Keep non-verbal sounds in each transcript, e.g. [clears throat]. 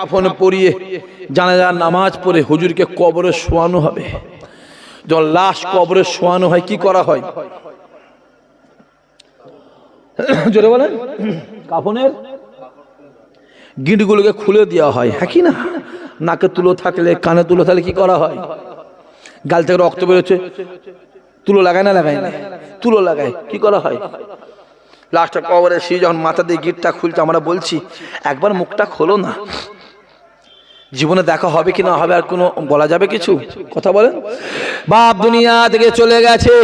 কাফন পরিয়ে জানাজার নামাজ পড়ে হুজুরকে কবরে শোয়ানো হবে। যখন লাশ কবরে শোয়ানো হয়, কি করা হয়? বলেন। কাফনের গিঁটগুলোকে খুলে দেওয়া হয়। হ্যাঁ কি না? নাকে তুলো থাকলে, কানে তুলো থাকলে কি করা হয়? গাল থেকে রক্ত বেরোচ্ছে তুলো লাগায় না লাগায় না? তুলো লাগায়। কি করা হয়? লাস্টটা কবরে সে যখন মাথা দিয়ে গিটটা খুলছে, আমরা বলছি, একবার মুখটা খোলো না। জীবনে দেখা হবে কি না হবে আর কোনো বলা যাবে কিছু? কথা বলেন। বাপ দুনিয়া থেকে চলে গেছে,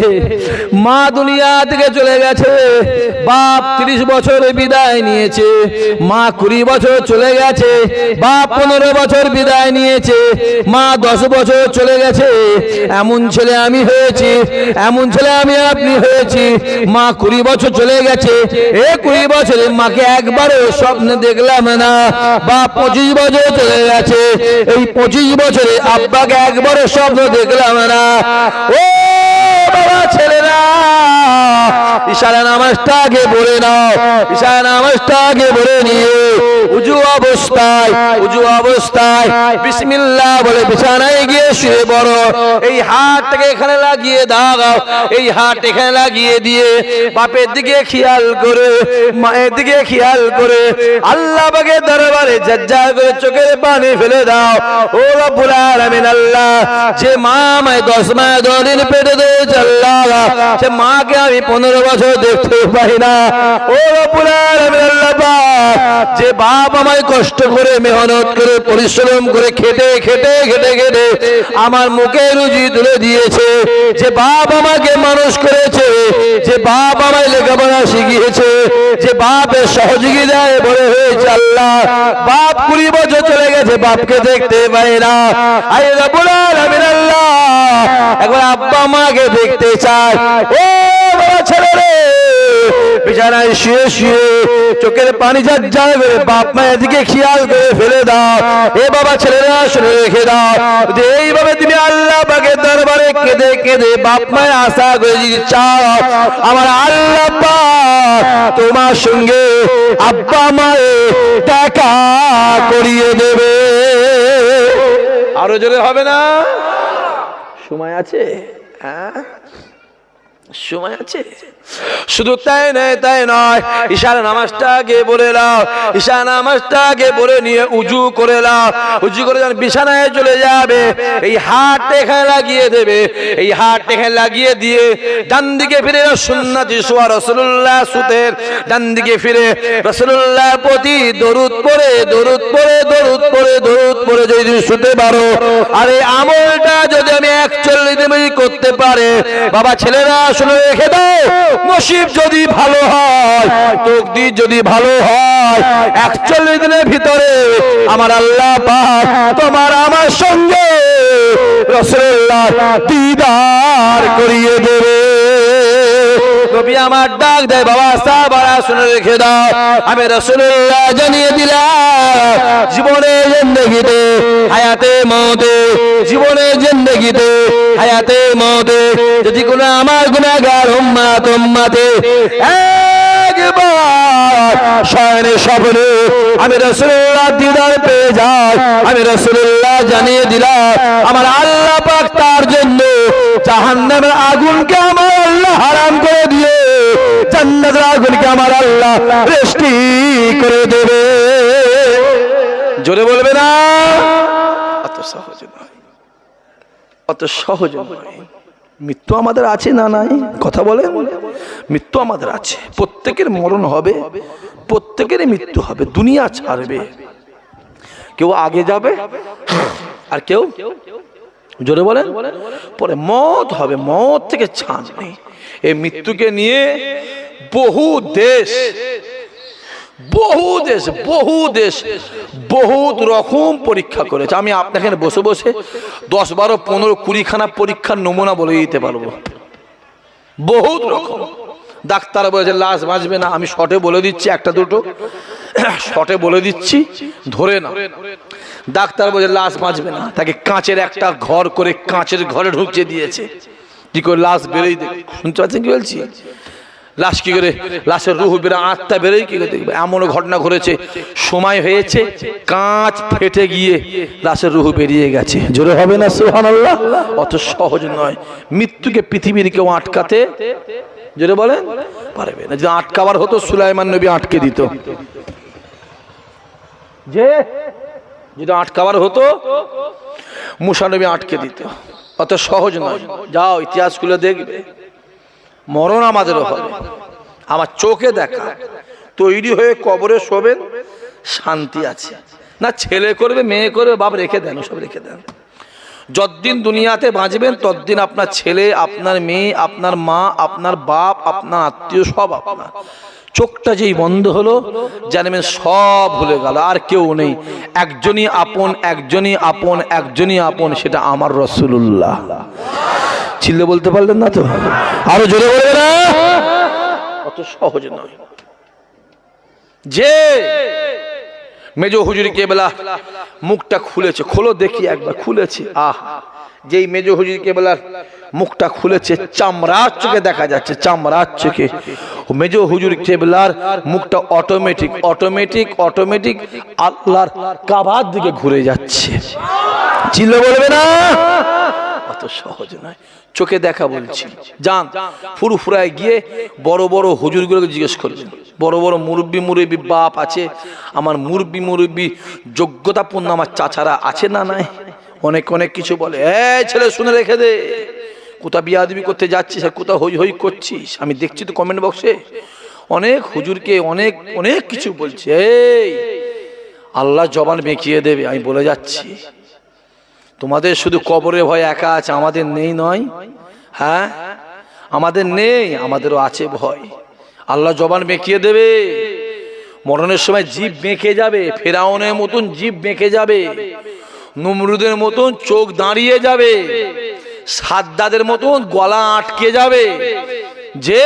মা দুনিয়া থেকে চলে গেছে, বাপ তিরিশ বছর বিদায় নিয়েছে, মা কুড়ি বছর চলে গেছে, বাপ পনেরো বছর বিদায় নিয়েছে, মা দশ বছর চলে গেছে, এমন ছেলে আমি হয়েছি, এমন ছেলে আমি আপনি হয়েছি, মা কুড়ি বছর চলে গেছে, এ কুড়ি বছরে মাকে একবারও স্বপ্নে দেখলাম না, বাপ পঁচিশ বছর চলে গেছে এই পঁচিশ বছরে আব্বাকে একবারও স্বপ্ন দেখলাম না। ও বাবা ছেলেরা ইশারা নামাজটা আগে পড়ে নাও। ইশারা নামাজটা আগে পড়ে নিয়ে উজু অবস্থায় উজু অবস্থায়। বিসমিল্লাহ বলে বিছানায় গিয়ে শুয়ে বড় এই হাতটাকে এখানে লাগিয়ে দাও। এই হাত এখানে লাগিয়ে দিয়ে বাপের দিকে খেয়াল করে মায়ের দিকে খেয়াল করে আল্লাহ বাগে দরবারে জজ্জা করে চোখের পানি ফেলে দাও। ও রব্বুল আলামিন আল্লাহ যে মা আমায় দশ দশ দিন পেটে দিয়েছে আল্লাহ সে মাকে আমি পনেরো বছর দেখতে পাই না। ও রব্বুল আলামিন আল্লাহ যে বাপ আমায় কষ্ট করে, মেহনত করে, পরিশ্রম করে আমার মুখে রুজি তুলে দিয়েছে। যে বাপ আমাকে মানুষ করেছে, যে বাপ আমায় লেখাপড়া শিখিয়েছে, যে বাপের সহযোগিতায় বড় হয়েছে আল্লাহ। বাপ কুড়ি বছর চলে গেছে, বাপকে দেখতে পাই না। আই রব্বুল আলামিন আল্লাহ, একবার আব্বা মাকে দেখতে চায়। ও বিছানায় শুয়ে শুয়ে চোখের পানি যা যায় করে বাপ মায়ের দিকে খেয়াল করে ফেলে দাও। এ বাবা ছেলেরা শুনে রেখে দাও যদি এইভাবে তুমি আল্লাহ পাকে দরবারে কেঁদে কেঁদে বাপ মায়ের আশা করে চাও, আমার আল্লাহ পাক তোমার সঙ্গে আব্বা মায়ের দেখা করিয়ে দেবে। আরও জোরে হবে না? সময় আছে? হ্যাঁ? সময় আছে? শুধু তাই নয় তাই নয়। ঈশার নামাজটা আগে বলে নাও। ঈশা নামাজটা আগে বলে নিয়ে উজু করে নাও। উজু করে যখন বিছানায় চলে যাবে, এই হাত এখানে লাগিয়ে দেবে। এই হাত এখানে লাগিয়ে দিয়ে ডান দিকে ফিরে সুন্নাতি সোয়া রসুল্লাহ সুতের ডান দিকে ফিরে। রসুল্লাহ প্রতি দরুদ পড়ে দরুদ পড়ে দরুদ পড়ে দরুদ পড়ে যদি শুতে পারো। আর আমলটা যদি আমি একচল্লিশ করতে পারে, বাবা ছেলেরা শুনে রেখে দাও। নসিব যদি ভালো হয়, তকদির যদি ভালো হয়, একচল্লিশ দিনের ভিতরে আমার আল্লাহ পাক তোমার আমার সঙ্গে রসুল্লাহ দিদার করিয়ে দেবে। নবী আমার ডাক দেয়, বাবা সাহাবারা শুনে রেখে দাও। আমি রসুল্লাহ জানিয়ে দিলাম, জীবনে জিন্দগিতে, হায়াতে মতে জীবনে জিন্দগিতে, হায়াতে মতে যদি কোনো আমার গুণাগার উম্মাতে একবার শয়নে স্বপ্নে আমি রসুল্লাহ দিদার পেয়ে যাই আমি রসুল্লাহ জানিয়ে দিলাম, আমার আল্লাহ পাক তার জন্য জাহান্নামের আগুনকে আমার আল্লাহ হারাম করে দিয়ে, জান্নাতের আগুনকে আমার আল্লাহ বৃষ্টি করে দেবে। জোরে বলবে না? অত সহজ নয়। অত সহজ নয়। মৃত্যু আমাদের আছে না নাই? কথা বলে মৃত্যু আমাদের আছে। প্রত্যেকের মরণ হবে প্রত্যেকের মৃত্যু হবে। দুনিয়া ছাড়বে। কেউ আগে যাবে আর কেউ জোরে বলেন। পরে মত হবে মত থেকে ছাড় নেই। এই মৃত্যুকে নিয়ে বহু দেশ বহু দেশ বহু দেশ, বহুত রকম পরীক্ষা করেছে। আমি আপনাকে বসে বসে দশ বারো পনেরো কুড়িখানা পরীক্ষার নমুনা বলে দিতে পারব। বহুত রকম। ডাক্তার বলেছে, লাশ বাঁচবে না। আমি শর্টে বলে দিচ্ছি, একটা দুটো। শর্টে বলে দিচ্ছি, ধরে না ডাক্তার বলে লাশ বাঁচবে না। তাকে কাঁচের একটা ঘর করে কাঁচের ঘরে ঢুকিয়ে দিয়েছে। কি করে লাশ বেরোই দে শুনতে পাচ্ছেন কি বলছি? লাশ কি করে? লাশের রুহু বেরো আত্মা বেরোয় কি করে দেখবে? এমন ঘটনা ঘটেছে, সময় হয়েছে, কাঁচ ফেটে গিয়ে লাশের রুহু বেরিয়ে গেছে। জোরে হবে না, সুবহানাল্লাহ? অত সহজ নয়। মৃত্যুকে পৃথিবীর কেউ আটকাতে, জোরে বলেন? পারবে না। যদি আটকাবার হতো, সুলাইমান নবী আটকে দিত। যে যদি আটকাবার হতো, মুসা নবী আটকে দিত। অত সহজ নয়। যাও, ইতিহাসগুলো দেখবে। মরণ আমাদেরও হবে। আমার চোখে দেখা। তৈরি হয়ে কবরে শোবেন, শান্তি আছে। না, ছেলে করবে, মেয়ে করবে, বাপ রেখে দেন সব রেখে দেন। যতদিন দুনিয়াতে বাঁচবেন, ততদিন আপনার ছেলে, আপনার মেয়ে, আপনার মা, আপনার বাপ, আপনার আত্মীয়, সব আপনার। চোখটা যেই বন্ধ হলো জানবেন সব ভুলে গেল, আর কেউ নেই। একজনই আপন একজনই আপন একজনই আপন, সেটা আমার রসুল্লাহ চিল্লে বলতে পারলেন না তো? আরও জোরে বলবে না? অত সহজ নয়। যে মেজ হুজুরি কেবলা মুখটা খুলেছে, খোলো দেখি একবার, খুলেছে। আহ! যেই মেজ হুজুরি কেবলার মুখটা খুলেছে, চামড়ার চোখে দেখা যাচ্ছে, চামড়ার চোখে। মেজ হুজুর কেবলার মুখটা অটোমেটিক অটোমেটিক অটোমেটিক আল্লাহর কাবার দিকে ঘুরে যাচ্ছে। চিল্লে বলবে না? অত সহজ নয়। চোখে দেখা বলছি। যান, ফুরফুরায় গিয়ে বড় বড় হুজুরগুলোকে জিজ্ঞেস করবেন বড় বড় মুরব্বী মুরব্বী বাপ আছে। আমার মুরব্বী মুরব্বী যোগ্যতাপূর্ণ আমার চাচারা আছে না নাই? অনেক অনেক কিছু বলে, এই ছেলে, শুনে রেখে দে। কোথা বিয়াদবি করতে যাচ্ছিস আর কোথা হই হই করছিস? আমি দেখছি তো কমেন্ট বক্সে অনেক হুজুরকে অনেক অনেক কিছু বলছে, এই, আল্লাহ জবান বেঁকিয়ে দেবে, আমি বলে যাচ্ছি। তোমাদের শুধু কবরে ভয় একা আছে, আমাদের নেই নয় হ্যাঁ? আমাদের নেই, আমাদেরও আছে ভয়। আল্লাহ জবান বেঁকিয়ে দেবে। মরণের সময় জীব বেঁকে যাবে, ফেরাউনের মতন জীব বেঁকে যাবে। নমরুদের মতন চোখ দাঁড়িয়ে যাবে, সাদ্দাদের মতন গলা আটকে যাবে, যে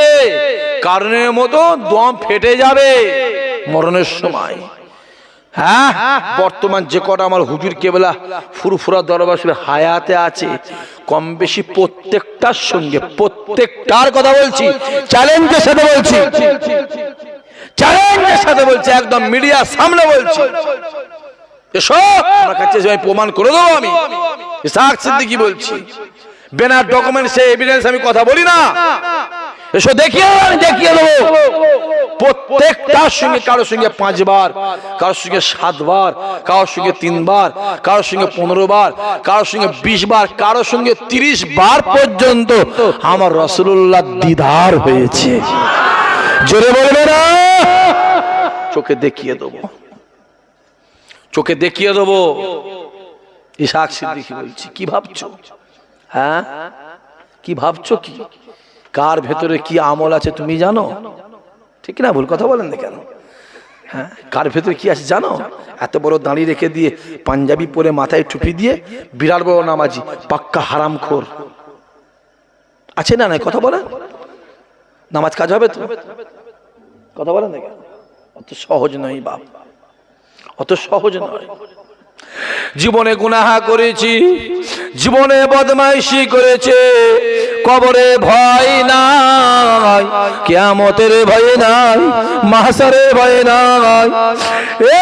কারণের মতন দম ফেটে যাবে মরণের সময়। হ্যাঁ বর্তমান যে কটা আমার হুজুর কেবলা ফুরফুরা দরবার হায়াতে আছে, কম বেশি প্রত্যেকটার সঙ্গে, প্রত্যেকটার কথা বলছি, চ্যালেঞ্জের সাথে বলছি, চ্যালেঞ্জের সাথে বলছি, একদম মিডিয়ার সামনে বলছি। এসো, আমার কাছে আমি প্রমাণ করে দেবো আমি। বলছি, বেনার এভিডেন্স আমি কথা বলি না। এসো, দেখিয়ে আমি দেখিয়ে দেবো। প্রত্যেকটার সঙ্গে, কারোর সঙ্গে পাঁচবার, কারোর সঙ্গে সাতবার, কারোর সঙ্গে তিনবার, কারোর সঙ্গে পনেরো বার কারোর সঙ্গে বিশ বার কারোর সঙ্গে তিরিশ বার পর্যন্ত আমার রসুল্লাহ দিদার হয়েছে। জোরে বলবে না চোখে দেখিয়ে দেবো। চোখে দেখিয়ে দেবো। ইসাক সিদ্দিকি বলছি, কি ভাবছ? হ্যাঁ? কি ভাবছ কি? কার ভেতরে কি আমল আছে তুমি জানো? ঠিক না, ভুল কথা বলেন না কেন? হ্যাঁ কার ভেতরে কি আছে জানো? এত বড় দাঁড়িয়ে রেখে দিয়ে পাঞ্জাবি পরে মাথায় টুপি দিয়ে বিরাট বড় নামাজি, পাক্কা হারাম খোর। আছে না নাই, কথা বলেন নামাজ কাজ হবে তো? কথা বলেন না অত সহজ নয় বাপ। অত সহজ নয়। জীবনে গুনাহা করেছি, জীবনে বদমাইশি করেছে, কবরে ভয় নাই, কেয়ামতের ভয় নাই মাহসারে ভয় নাই। এ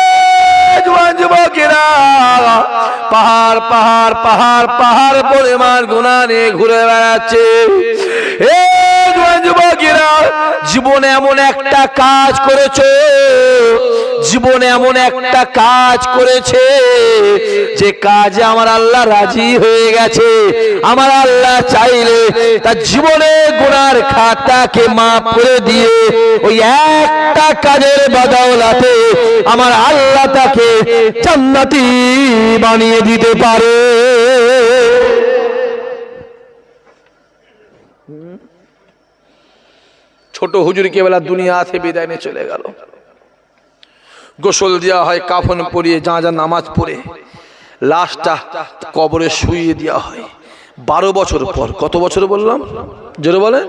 জোয়ান যুবকেরা, পাহাড় পাহাড় পাহাড় পাহাড় পরিমাণ গুণা নিয়ে ঘুরে বেড়াচ্ছে। এ জীবনে এমন একটা কাজ করেছ, জীবনে এমন একটা কাজ করেছে, যে কাজে আমার আল্লাহ রাজি হয়ে গেছে। আমার আল্লাহ চাইলে তার জীবনে গুনার খাতাকে মাফ করে দিয়ে ওই একটা কাজের বদৌলাতে আমার আল্লাহ তাকে জান্নাতি বানিয়ে দিতে পারে। ছোট হুজুর কেবলা আছে বিদায় নিয়ে চলে গেল। গোসল দেওয়া হয়, কাফন পরিয়ে যা যা নামাজ পড়ে। লাশটা কবরে শুইয়ে দেওয়া হয়। বারো বছর পর, কত বছর বললাম? জোরে বলে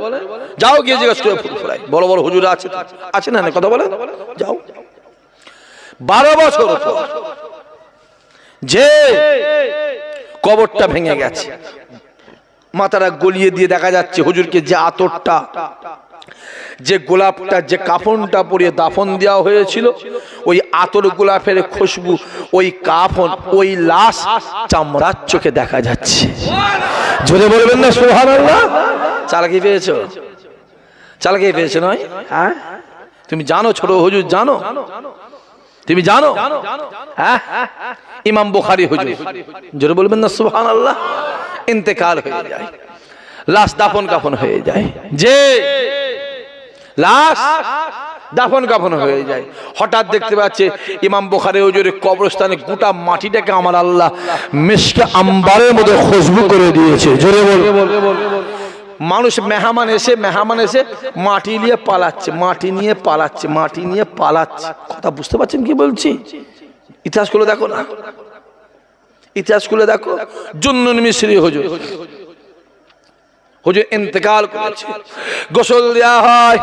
যাও গিয়ে জিজ্ঞাসা করে ফুরফুরাই বড় বড় হুজুর আছে আছে না না কথা বলে যাও। বারো বছর পর, যে কবরটা ভেঙে গেছে, মাথাটা গলিয়ে দিয়ে দেখা যাচ্ছে হুজুরকে যে আতরটা যে গোলাপটা যে কাফনটা পরিয়ে দাফন দেওয়া হয়েছিল ওই আতর গোলাপের খুশবু ওই কাফন ওই লাশ চামড়ার চোখে দেখা যাচ্ছে। জোরে বলবেন না সোহান চালাকি পেয়েছ? চালাকি পেয়েছ নয়? হ্যাঁ? তুমি জানো ছোট হুজুর জানো? তুমি জানো? হ্যাঁ? ইমাম বুখারি হুজুর। জোরে বলবেন না সুবহান আল্লাহ ইন্তেকাল হয়ে যায়। লাশ দাফন কাফন হয়ে যায়। যে লাশ দাফন কাফন হয়ে যায়। হঠাৎ দেখতে পাচ্ছে ইমাম বুখারি হুজুরের কবরস্থানে গোটা মাটিটাকে আমার আল্লাহ মিশকে আম্বারের মধ্যে খুশবু করে দিয়েছে। জোরে বল। মানুষ মেহমান এসে মেহমান এসে মাটি নিয়ে পালাচ্ছে, মাটি নিয়ে পালাচ্ছে, মাটি নিয়ে পালাচ্ছে। কথা বুঝতে পারছেন কি বলছি? ইতিহাস খুলে দেখো না। ইতিহাস খুলে দেখো। জুন্নুন মিশ্রি হুজুর। হুজুর ইন্তেকাল করেছে। গোসল দেওয়া হয়,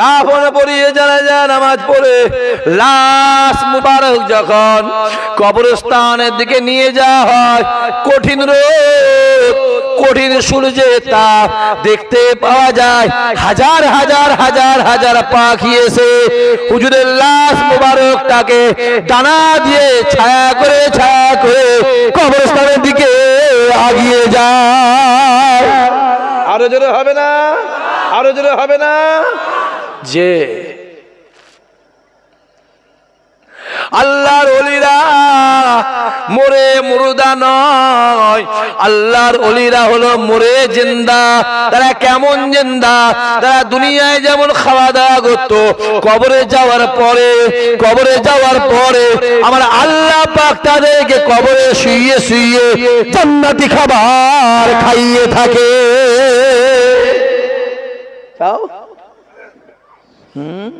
কাফনে পরিয়ে জানা যায় নামাজ পড়ে। লাশ মুবারক যখন কবরস্থানের দিকে নিয়ে যাওয়া হয়, কঠিন রোদ, কঠিন সূর্যে তাপ দেখতে পাওয়া যায়। হাজার হাজার হাজার হাজার পাখি এসে হুজুরের লাশ মুবারকটাকে ডানা দিয়ে ছায়া করে ছায়া করে কবরস্থানের দিকে আগিয়ে যায়। আরও জোরে হবে না? আরও জোরে হবে না? যে আল্লাহর অলিরা মোরে মুরুদা নয়। আল্লাহর অলিরা হলো মোরে জিন্দা। তারা কেমন জিন্দা? তারা দুনিয়ায় যেমন খাওয়া দাওয়া করতো, কবরে যাওয়ার পরে, কবরে যাওয়ার পরে আমার আল্লাহ পাক তাদেরকে কবরে শুইয়ে শুইয়ে জান্নাতি খাবার খাইয়ে থাকে। তাও? হুম?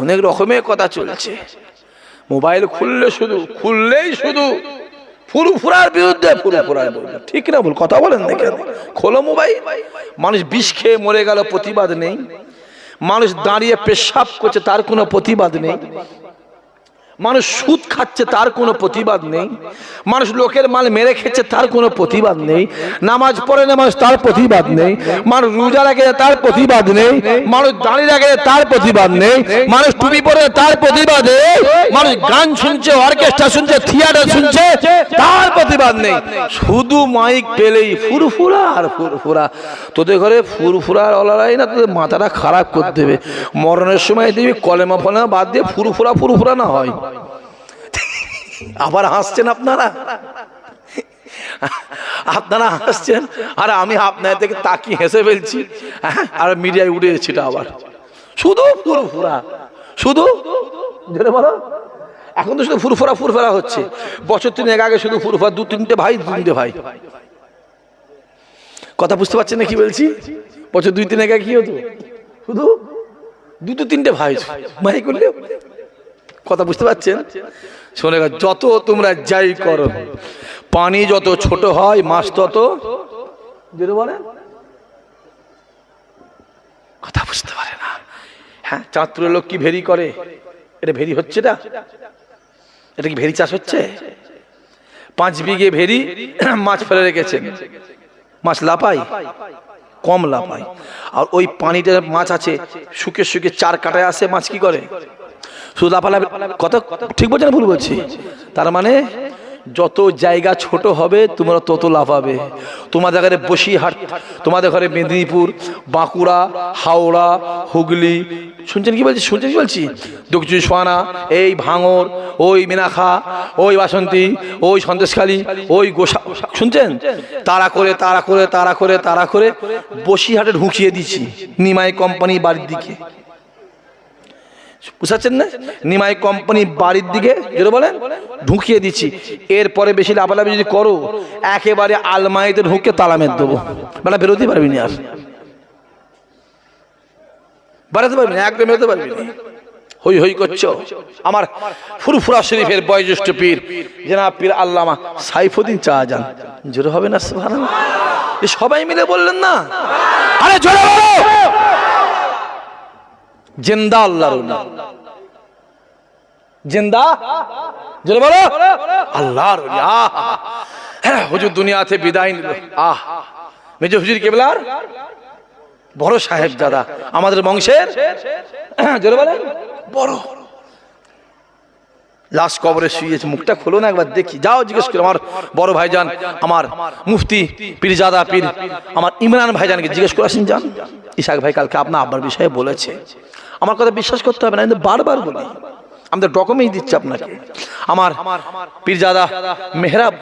অনেক রকমের কথা চলছে। মোবাইল খুললে শুধু, খুললেই শুধু। ফুরফুরার বিরুদ্ধে ফুরফুরার বিরুদ্ধে। ঠিক না ভুল? কথা বলেন না কেন খোলো মোবাইল। মানুষ বিষ খেয়ে মরে গেল প্রতিবাদ নেই। মানুষ দাঁড়িয়ে পেশাব করছে তার কোনো প্রতিবাদ নেই। মানুষ সুদ খাচ্ছে, তার কোনো প্রতিবাদ নেই। মানুষ লোকের মাল মেরে খেচ্ছে তার কোনো প্রতিবাদ নেই। নামাজ পড়ে না মানুষ, তার প্রতিবাদ নেই। মানুষ রোজা রাখে তার প্রতিবাদ নেই। মানুষ দাঁড়িয়ে রাখে তার প্রতিবাদ নেই। মানুষ টুপি পরে তার প্রতিবাদ নেই। মানুষ গান শুনছে, অর্কেস্ট্রা শুনছে, থিয়েটার শুনছে, তার প্রতিবাদ নেই। শুধু মাইক পেলেই ফুরফুরা আর ফুরফুরা। তোদের ঘরে ফুরফুরার অলারাই না, তোদের মাথাটা খারাপ করে দেবে। মরণের সময় দিবি কলেমা ফলেমা বাদ দিয়ে ফুরফুরা ফুরফুরা না হয়। আবার হাসছেন আপনারা? আপনারা হাসছেন? আর আমি আপনার থেকে তাকিয়ে হেসে ফেলছি। হ্যাঁ, আর মিডিয়ায় উঠে সেটা আবার। শুধু ফুরফুরা। শুধু? বলো। এখন তো শুধু ফুরফুরা ফুরফুরা হচ্ছে। বছর তিনেক আগে শুধু ফুরফুরা দু তিনটে ভাই দু তিনটে ভাই। কথা বুঝতে পারছেন না কি বলছি? বছর দুই তিন আগে কি হতো? শুধু? দুটো তিনটে ভাই। ভাই করলে? কথা বুঝতে পারছেন? শোনে যত তোমরা যাই করো, পানি যত ছোট হয়, মাছ তত যেটা কথা বুঝতে পারে না। হ্যাঁ চাঁদপুরের লোক কি ভেরি করে? এটা ভেরি হচ্ছে না? এটা কি ভেরি চাষ হচ্ছে? পাঁচ বিঘে ভেরি [clears throat] মাছ ফেলে রেখেছেন। মাছ লাপাই কম লাপাই আর ওই পানিতে মাছ আছে, শুকে শুকে চার কাটায় আসে, মাছ কি করে? শুধু লাফালাফি কত ঠিক বলছে না ভুল বলছি? তার মানে যত জায়গা ছোট হবে, তোমরা তত লাফাবে তোমাদের ঘরে বসিরহাট, তোমাদের ঘরে মেদিনীপুর, বাঁকুড়া, হাওড়া, হুগলি, শুনছেন কি বলছি? শুনছেন কি বলছি? দক্ষিণ সোয়ানা, এই ভাঙর, ওই মিনাখা, ওই বাসন্তী, ওই সন্দেশখালী, ওই গোসা শুনছেন? তারা করে তারা করে তারা করে তারা করে বসিহাটে ঢুকিয়ে দিচ্ছি নিমাই কোম্পানি বাড়ির দিকে। বুঝাচ্ছেন না? নিমাই কোম্পানি বাড়ির দিকে যেটা বলেন, ঢুকিয়ে দিচ্ছি। এরপরে বেশি লাভালাভি যদি করো, একেবারে আলমারিতে ঢুকে তালা মেরে দেবো। বেলা বেরোতেই পারবি না আর। বেরোতে পারবি না, একদম বেরোতে পারবি না। হই হই করছ? আমার ফুরফুরা শরীফের বয়োজ্যেষ্ঠ পীর জেনা পীর আল্লামা সাইফুদ্দিন চা যান জোরে হবে না সবাই মিলে বললেন না? আরে জোরে বলো! জিন্দা আল্লাহর। জিন্দা? জোরে বলো। আল্লাহর হ্যাঁ হুজুর দুনিয়াতে বিদায় নিল। আহ। মেজো হুজুর কেবলার? বড় সাহেব দাদা আমাদের বংশের? জোরে বলেন। বড়। লাশ কবরে শুয়েছে মুখটা খোলো না একবার দেখি। যাও, জিজ্ঞেস করো, আমার বড় ভাইজান, আমার মুফতি পীরজাদা পীর, আমার ইমরান ভাইজানকে জিজ্ঞেস করে, আসেন যান। ইশাক ভাই কালকে আপনার আব্বার বিষয়ে বলেছে। আমার কথা বিশ্বাস করতে হবে না কিন্তু বারবার বলি। আমাদের ডকুমেন্ট দিচ্ছে আপনাকে। আমার পীরজাদা মেহরাব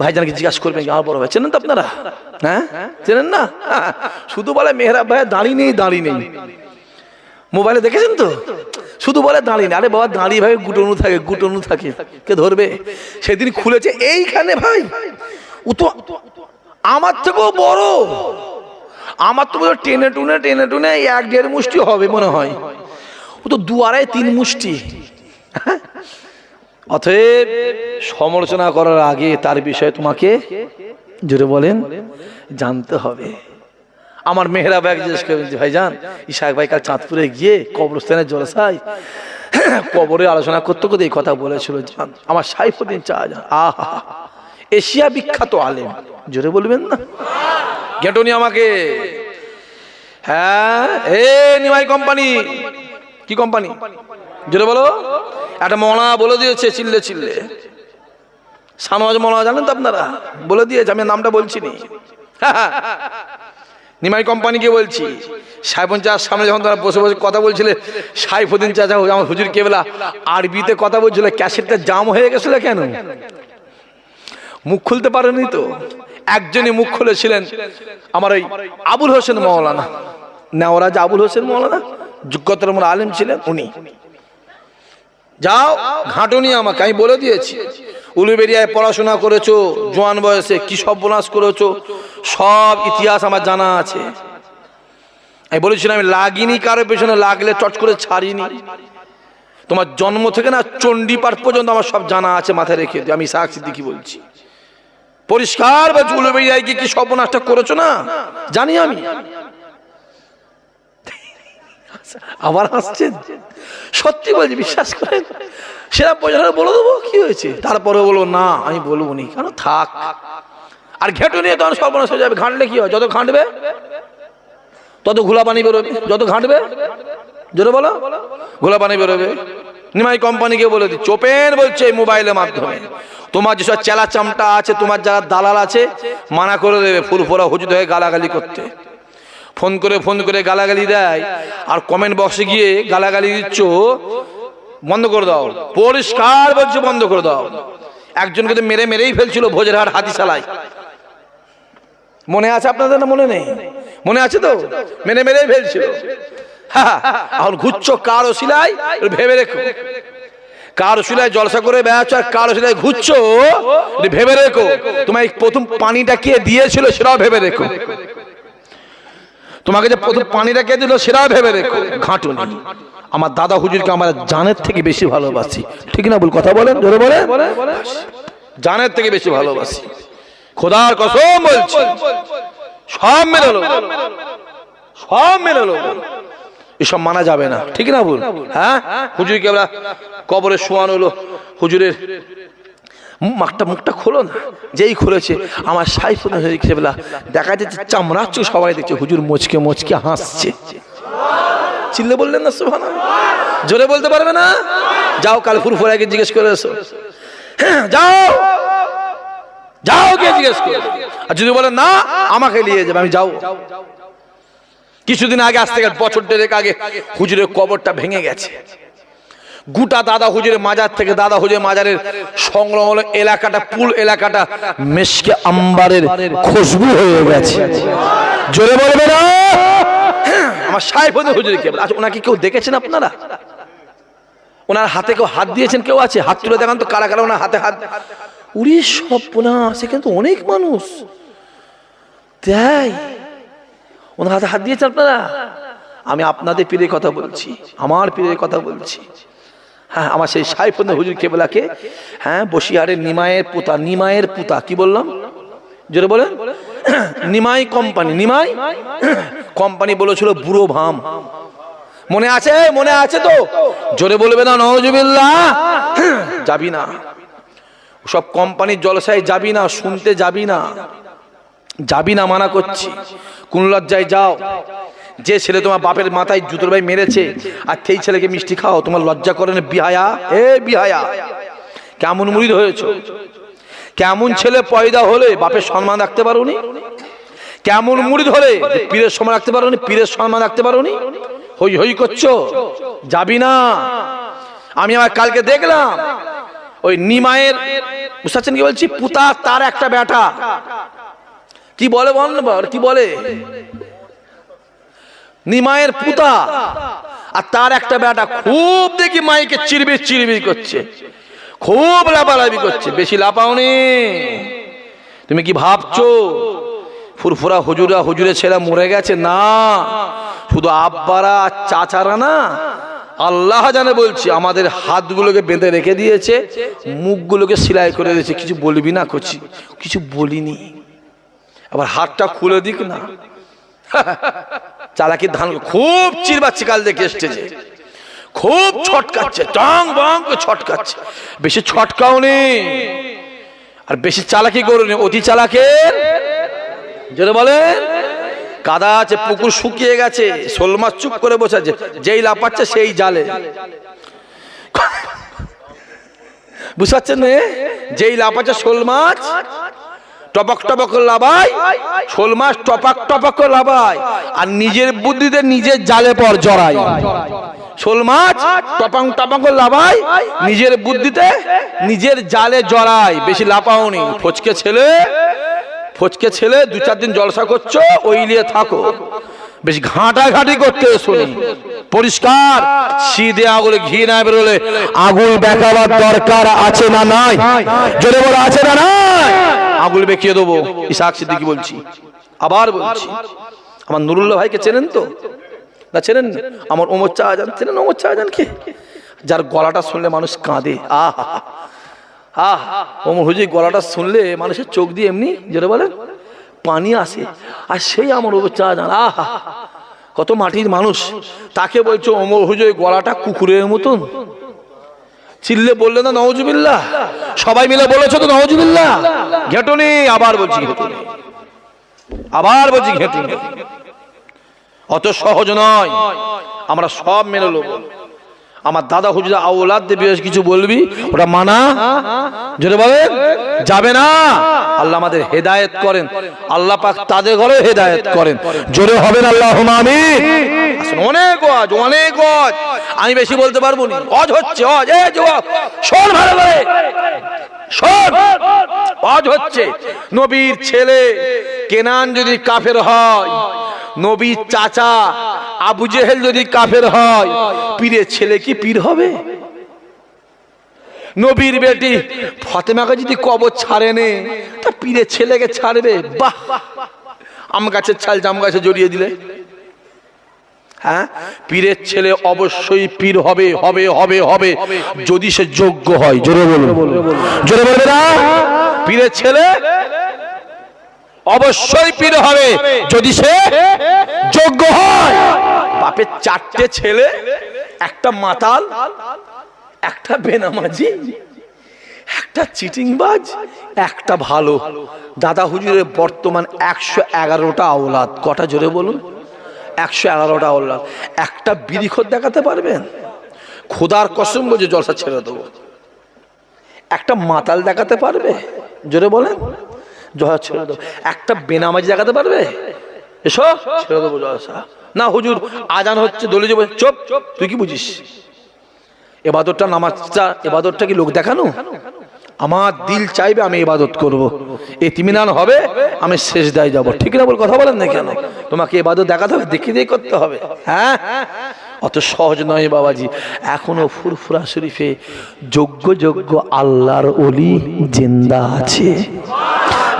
ভাইজানকে জিজ্ঞাসা করবেন, আমার বড় ভাই। চেনেন তো আপনারা? হ্যাঁ? চেনেন না? শুধু বলে মেহরাব ভাই দাঁড়িয়ে নেই দাঁড়িয়ে নেই। মোবাইলে দেখেছেন তো? শুধু বলে দাঁড়িয়ে। আরে বাবা, দাঁড়িয়ে ভাই, গুটনু থাকে গুটনু থাকে। কে ধরবে? সেদিন খুলেছে, এইখানে ভাই, ও তো আমার থেকেও বড়। আমার তো টেনে টুনে টেনে টুনে এক দেড় মুষ্টি হবে মনে হয়। ও তো দু আড়াই, তিন মুষ্টি। অতএব সমালোচনা করার আগে তার বিষয়ে তোমাকে জোরে বলেন, জানতে হবে। আমার মেহরা ব্যাগ জিজ্ঞেস করবেন যে ভাইজান, ইশাক ভাই কাল চাঁদপুরে গিয়ে কবরস্থানের জলসায় কবরে আলোচনা করতে করতে এই কথা বলেছিল, জান, আমার সাইফুদ্দিন চা যান আহা, এশিয়া বিখ্যাত আলেম। জোরে বলবেন না? গেটনি আমাকে। হ্যাঁ এ নিমাই কোম্পানি। কি কোম্পানি? জোরে বলো। একটা মনা বলে দিয়েছে, চিল্লে চিল্লে। সানওয়াজ মনা জানেন তো আপনারা? বলে দিয়েছে, আমি নামটা বলছি নি। নিমাই কোম্পানিকে বলছি, সাইফুন চার সামনে যখন তারা বসে বসে কথা বলছিলে, সাইফুদ্দিন চাচা আমার হুজুর কেবলা আরবিতে কথা বলছিল, ক্যাসেটটা জাম হয়ে গেছিল কেন? মুখ খুলতে পারেনি তো? একজনই মুখ খুলেছিলেন আমার ওই আবুল হোসেন মৌলানা নেওয়ারাজ আবুল হোসেন মৌলানা যোগ্যতার আলেম ছিলেন উনি। যাও ঘাটনি আমাকে, আমি বলে দিয়েছি। উলুবেরিয়ায় পড়াশোনা করেছ, জোয়ান বয়সে কি সব বোনাস করেছ, সব ইতিহাস আমার জানা আছে। আমি বলেছিলাম, আমি লাগিনি কারও পেছনে, লাগলে চট করে ছাড়িনি। তোমার জন্ম থেকে না চণ্ডীপাঠ পর্যন্ত আমার সব জানা আছে, মাথায় রেখে। আমি সাক্ষী দিকি বলছি। পরিষ্কার বা উলুবেরিয়ায় গিয়ে কি সর্বনাশটা করেছ না? জানি আমি। আবার হাসছেন সত্যি বলছি, বিশ্বাস করেন? সেরা পয়সা বলে দেবো, কি হয়েছে? তারপরে বলব, না, আমি বলব নি, কেন? থাক। আর ঘেঁটু নিয়ে তখন সর্বনাশ হয়ে যাবে। ঘাঁটলে কি হয়? যত ঘাঁটবে, তত ঘোলা পানি বেরোবে। যত ঘাঁটবে, জোরে বলো। ঘোলা পানি বেরোবে। নিমাই কোম্পানিকে বলে দিচ্ছি চোপেন বলছে মোবাইলের মাধ্যমে। তোমার যেসব চেলা চামটা আছে, তোমার যারা দালাল আছে, মানা করে দেবে ফুল ফোরা হুজুদ হয়ে গালাগালি করতে। ফোন করে ফোন করে গালাগালি দেয়। আর কমেন্ট বক্সে গিয়ে গালাগালি দিচ্ছ, বন্ধ করে দাও। পরিষ্কার বলছে, বন্ধ করে দাও। একজনকে তো মেরে মেরেই ফেলছিল ভোজের হাট হাতিশালায়। মনে আছে আপনাদের না মনে নেই? মনে আছে তো? মেরে মেরেই ফেলছিল। এখন ঘুরছো কার ওসিলায় ভেবে রেখো। কার ওসিলায় জলসা করে বেড়াচ্ছ আর কার ওসিলায় ঘুরছো? ভেবে রেখো। তোমায় প্রথম পানিটা কে দিয়েছিল সেটাও ভেবে রেখো। তোমাকে যে প্রথম পানিটা কে দিল, সেটাও ভেবে রেখো। ঘাটুনি। আমার দাদা হুজুরকে আমার জানের থেকে বেশি ভালোবাসি। ঠিক না বল কথা বলেন? জোরে বলেন? জানের থেকে বেশি ভালোবাসি। খোদার কসম বলছি, সব মেনে লো সব মেনে লো এসব মানা যাবে না। ঠিক না বল হ্যাঁ? হুজুরকে আমরা কবরে শোয়ানো হলো। হুজুরের মাঠটা মুখটা খোলো না। যেই খুলেছে আমার সাইফুল বেলা দেখা যাচ্ছে চামড়াচ্ছ সবাই দেখছে হুজুর মোচকে মোচকে হাসছে। চিল্লে বললেন না সুহানা জোরে বলতে পারবে না? যাও কাল ফুরফুরাকে জিজ্ঞেস করে এসো। হ্যাঁ, যাও। যাও গিয়ে জিজ্ঞেস করে। আর যদি বলেন না আমাকে নিয়ে যাবে আমি যাও। কিছুদিন আগে আজ থেকে বছর দেড়েক আগে হুজুরের কবরটা ভেঙে গেছে। গোটা দাদা হুজুরের মাজার থেকে দাদা হুজুরের মাজারের সংলগ্ন এলাকাটা, পুল এলাকাটা মেশকে আম্বারের খুশবু হয়ে গেছে। জোরে বলবে না আমার সাহেব হুজুর, কে আচ্ছা ওনাকে কেউ দেখেছেন আপনারা? ওনার হাতে কেউ হাত দিয়েছেন? কেউ আছে? হাত তুলে দেখান তো কারা কারা ওনার হাতে হাত। উড়ি সব না সে কিন্তু অনেক মানুষ। তাই, ওনার হাতে হাত দিয়েছেন আপনারা? আমি আপনাদের পীরের কথা বলছি, আমার পীরের কথা বলছি। হ্যাঁ আমার সেই সাইফুদ্দিন হুজুর কেবলাকে হ্যাঁ বসিয়ারের নিমায়ের পুতা নিমায়ের পুতা, কি বললাম? জোরে বলেন? নিমাই কোম্পানি নিমাই? কোম্পানি বলেছিল বুড়ো ভাম। মনে আছে? মনে আছে তো? জোরে বলবে না নজুবিল্লাহ যাবি না। সব কোম্পানির জলসায় যাবি না, শুনতে যাবি না। যাবি না, মানা করছি। কোন লজ্জায় যাও। যে ছেলে তোমার বাপের মাথায় জুতোর ভাই মেরেছে, আর সেই ছেলেকে মিষ্টি খাও, তোমার লজ্জা করে না বিহায়া? এ বিহায়া, কেমন মুড়িদ হয়েছ? কেমন ছেলে পয়দা হলে বাপের সম্মান রাখতে পারো নি কেমন হলে যে পীরের সম্মান রাখতে পারোনি? পীরের সম্মান রাখতে পারো নি হই হই করছ? যাবি না? আমি আমার কালকে দেখলাম, ওই নিমায়ের বুঝতে পারছেন কি বলছি, পুতা, তার একটা বেটা কি বলে বল না কি বলে? নিমায়ের পুতা। আর তার একটা বেটা খুব দেখি মাইকে চিরবির চিরবির করছে। খুব লাপালাপি করছে। বেশি লাপাওনি তুমি কি ভাবছ? ফুরফুরা হুজুরা হুজুরে ছেলে মরে গেছে? না। শুধু আব্বারা চাচারা না। আল্লাহ জানে বলছি, আমাদের হাতগুলোকে বেঁধে রেখে দিয়েছে, মুখগুলোকে সেলাই করে দিয়েছে। কিছু বলবি না করছি কিছু বলিনি। আবার হাতটা খুলে দিক না। [laughs] চালাকি ধান খুব চিরবাচ্ছে কাল দেখে এসছে খুব ছটকাচ্ছে, টং বং করে ছটকাচ্ছে। বেশি ছটকাও নেই আর বেশি চালাকি করুন অতি চালাকের। যেটা বলেন। কাদা আছে, পুকুর শুকিয়ে গেছে। শোল মাছ চুপ করে বসে আছে। যেই লাপাচ্ছে সেই জালে। বুঝতে পারছেন যেই লাপাচ্ছে শোল মাছ টপক টপক লাভাই শোল মাছ টপাক টপক লাভাই আর নিজের বুদ্ধিতে নিজের জালে পর জড়াই। শোল মাছ টপাং টপাং লাভাই নিজের বুদ্ধিতে নিজের জালে জড়াই। বেশি লাপাওনি ফচকে ছেলে ফচকে ছেলে দু চার দিন জলসা করছ ওই নিয়ে থাকো। বেশ ঘাঁটা ঘাঁটি করতে শুনি। পরিষ্কার। সিদে আগুলে ঘি না বেরোলে আগুল দেখাবার দরকার আছে না নাই? জোরে বলে, আছে না নাই? আগুল বেঁকিয়ে দেবো, ইসাক সিদ্দিকি বলছি। আবার বলছি। আমার নুরুল্লাহ ভাইকে চেনেন তো? না চেনেন? আমার ওমর চাহাজান, চেনেন ওমর কে যার গলাটা শুনলে মানুষ কাঁদে। আহা, আহ ওমর হুজুর, গলাটা শুনলে মানুষের চোখ দিয়ে এমনি যেটা বলে পানি আসে, আর সেই আমার ওমর চাহাজান আহা, কত মাটির মানুষ। তাকে বলছো অমর হুজুর গলাটা কুকুরের মতন। চিল্লে বললে না নওজুবিল্লাহ সবাই মিলে বলেছ তো নওজুবিল্লাহ ঘেটুনি, আবার বলছি ঘেটুনি। আবার বলছি ঘেটুনি। অত সহজ নয়। আমরা সব মেনে নেব। আমার দাদা হুজুর আউলাদ বেশ কিছু বলবি? ওটা মানা? যদি বলে যাবে না। আল্লাহ আমাদের হেদায়েত করেন। আল্লাহ পাক তাদের ঘরে হেদায়েত করেন। জোরে হবেন আল্লাহ আমি অনেক অজ অনেক অজ আমি বেশি বলতে পারব না। অজ হচ্ছে অজ এ যুবক শোন ভালো করে। অজ হচ্ছে, নবীর ছেলে কেনান যদি কাফের হয়, নবীর চাচা আবু জেহেল যদি কাফের হয়, পীরের ছেলে কি পীর হবে? নবীর বেটি ফতেমাকে যদি কবর ছাড়ে নে, তা পীরের ছেলেকে ছাড়বে, বাহ! আম গাছের ছাল জাম গাছে জড়িয়ে দিলে। হ্যাঁ? পীরের ছেলে অবশ্যই পীর হবে হবে হবে হবে যদি সে যোগ্য হয়। জোরে বলুন। জোরে বলবে না? পীরের ছেলে অবশ্যই পীর হবে যদি সে যোগ্য হয়। বাপের চারটে ছেলে একটা মাতাল একটা বেনামাজি একটা চিটিংবাজ একটা ভালো। দাদা হুজুরের বর্তমান একশো এগারোটা আওলাদ। কটা জোরে বলুন? একশো এগারোটা আওলাদ একটা বিড়িখোর দেখাতে পারবেন? খোদার কসম বুঝে জলসা ছেড়ে দেবো। একটা মাতাল দেখাতে পারবে? জোরে বলেন। জলসা ছেড়ে দেবো। একটা বেনামাজি দেখাতে পারবে? এসো, ছেড়ে দেবো জলসা। না, হুজুর, আজান হচ্ছে দলি যাব চোপ তুই কি বুঝিস? এবাদরটা নামাজটা এবাদরটা কি লোক দেখানো? আমার দিল চাইবে আমি ইবাদত করব। এতিমিনান হবে, আমি শেষ দায় যাব। ঠিক না বল, কথা বলেন না কেন? তোমাকে এবাদত দেখাতে হবে, দেখে দিয়ে করতে হবে। হ্যাঁ? অত সহজ নয় বাবাজি। এখনও ফুরফুরা শরীফে যোগ্য যোগ্য আল্লাহর অলি জিন্দা আছে।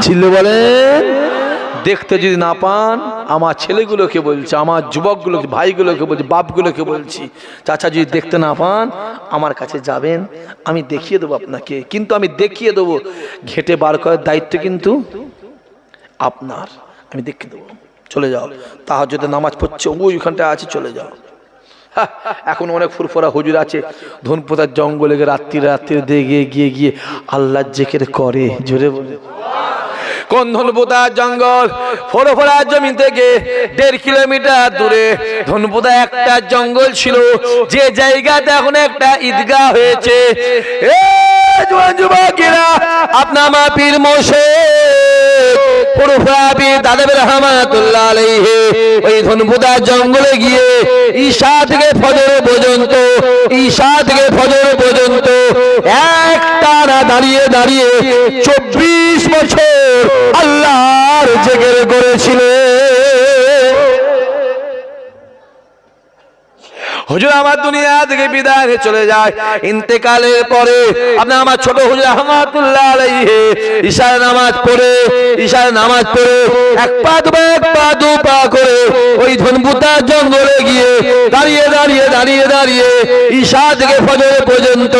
ছিল বলেন, দেখতে যদি না পান আমার ছেলেগুলোকে বলছি আমার যুবকগুলোকে ভাইগুলোকে বলছি বাপগুলোকে বলছি চাচা যদি দেখতে না পান আমার কাছে যাবেন আমি দেখিয়ে দেবো আপনাকে। কিন্তু আমি দেখিয়ে দেবো ঘেটে বার করার দায়িত্ব কিন্তু আপনার। আমি দেখিয়ে দেবো। চলে যাও। তাহার যদি নামাজ পড়ছে ওইখানটা আছে চলে যাও। হ্যাঁ, এখন অনেক ফুরফুরা হুজুর আছে। ধনপোতার জঙ্গলে রাত্রি রাত্রি দিয়ে গিয়ে গিয়ে গিয়ে আল্লাহ জেকের করে। জোরে বলে ধনপুতা জঙ্গল ফোরফোরা জমি থেকে দেড় কিলোমিটার দূরে। ধনপুতা একটা জঙ্গল ছিল, যে জায়গাতে এখন একটা ঈদগাহ হয়েছে। আপনার মা পীর মোশে জঙ্গলে গিয়ে ঈশা থেকে ফজর পর্যন্ত, ঈশা থেকে ফজর পর্যন্ত এক তারা দাঁড়িয়ে দাঁড়িয়ে চব্বিশ বছর আল্লাহর জেগের করেছিলেন হুজুর আমার দুনিয়া থেকে বিদায় চলে যায়। ইন্তেকালের পরে আপনার আমার ছোট হুজুর রহমাতুল্লাহ আলাইহি, ঈশার নামাজ পড়ে, ঈশার নামাজ পড়ে, এক পা দুপা এক পা দু পা করে ওই ধনপুতা জঙ্গলে গিয়ে দাঁড়িয়ে দাঁড়িয়ে দাঁড়িয়ে দাঁড়িয়ে ঈশা থেকে ফজর পর্যন্ত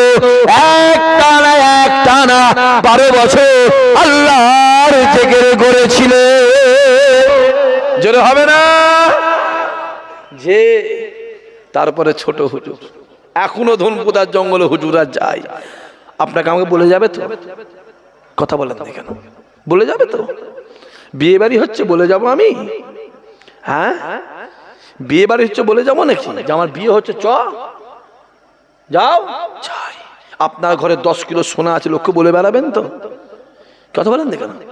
এক টানা এক টানা বারো বছর আল্লাহর জেগের করেছিলেন জোরে হবে না? যে তারপরে ছোট হুজুর। এখনও ধনপুদার জঙ্গলে হুজুরা যায়। আপনাকে আমাকে বলে যাবে তো? কথা বলেন কেন? বলে যাবে তো? বিয়ে বাড়ি হচ্ছে বলে যাব আমি। হ্যাঁ? বিয়ে বাড়ি হচ্ছে বলে যাব নাকি? আমার বিয়ে হচ্ছে, চ। যাও। আপনার ঘরে দশ কিলো সোনা আছে, লোককে বলে বেড়াবেন তো? কথা বলেন না কেন?